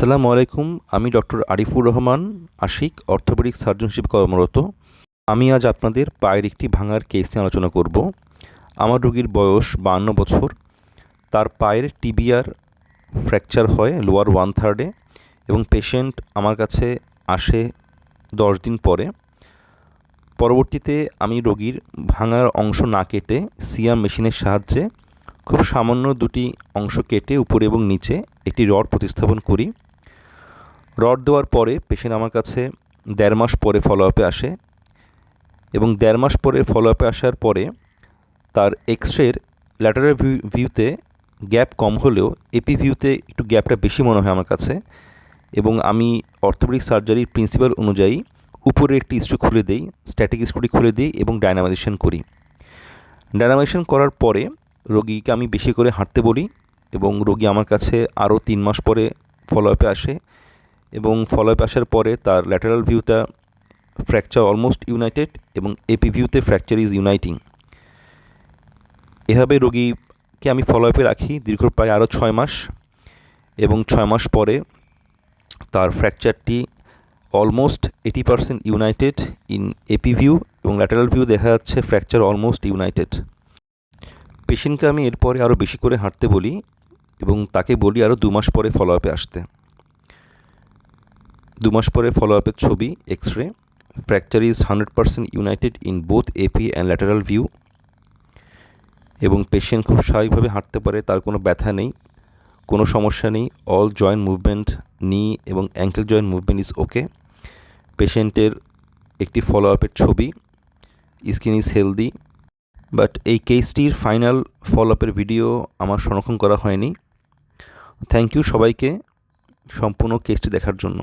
আসসালামু আলাইকুম, আমি doctor Arifur Rahman, Ashiq orthopaedic surgeon হিসেবে কর্মরত। আমি আজ আপনাদের পায়ের একটি ভাঙার কেস নিয়ে আলোচনা করব। আমার রোগীর বয়স বান্ন বছর। তার পায়ের টিবিয়ার ফ্র্যাকচার হয় লোয়ার ওয়ান থার্ডে এবং পেশেন্ট আমার কাছে আসে দশ দিন পরে। পরবর্তীতে আমি রোগীর ভাঙার অংশ না কেটে সিয়াম মেশিনের সাহায্যে খুব সামান্য দুটি অংশ কেটে উপরে এবং নিচে একটি রড প্রতিস্থাপন করি। রড দেওয়ার পরে পেশেন্ট আমার কাছে দেড় মাস পরে ফলো আপে আসে এবং দেড় মাস পরে ফলো আপে আসার পরে তার এক্স রের ল্যাটারাল ভিউ ভিউতে গ্যাপ কম হলেও এপি ভিউতে একটু গ্যাপটা বেশি মনে হয় আমার কাছে এবং আমি অর্থোপেডিক সার্জারির প্রিন্সিপাল অনুযায়ী উপরে একটি স্ক্রু খুলে দিই স্ট্যাটিক স্ক্রুটি খুলে দিই এবং ডায়নামাইজেশন করি। ডায়নামাইজেশন করার পরে রোগীকে আমি বেশি করে হাঁটতে বলি এবং রোগী আমার কাছে আরও তিন মাস পরে ফলো আপে আসে এবং ফলো আপ আসার পরে তার ল্যাটারাল ভিউটা ফ্র্যাকচার অলমোস্ট ইউনাইটেড এবং এপি ভিউতে ফ্র্যাকচার ইজ ইউনাইটিং এভাবে রোগীকে আমি ফলো আপে রাখি দীর্ঘ প্রায় আরও ছয় মাস এবং ছয় মাস পরে তার ফ্র্যাকচারটি almost eighty percent united in AP view এবং ল্যাটারাল ভিউ দেখা যাচ্ছে ফ্র্যাকচার অলমোস্ট ইউনাইটেড পেশেন্টকে আমি এরপরে আরও বেশি করে হাঁটতে বলি এবং তাকে বলি আরও দু মাস পরে ফলো আপে আসতে। দু মাস পরে ফলো আপের ছবি X ray fracture is hundred percent united in both AP and lateral view এবং পেশেন্ট খুব স্বাভাবিকভাবে হাঁটতে পারে, তার কোনো ব্যথা নেই, কোনো সমস্যা নেই অল জয়েন্ট মুভমেন্ট নি এবং ankle joint movement is okay পেশেন্টের একটি ফলো আপের ছবি স্কিন ইজ হেলদি বাট এই কেসটির ফাইনাল ফলো আপের ভিডিও আমার সংরক্ষণ করা হয়নি। থ্যাংক ইউ সবাইকে সম্পূর্ণ কেসটি দেখার জন্য।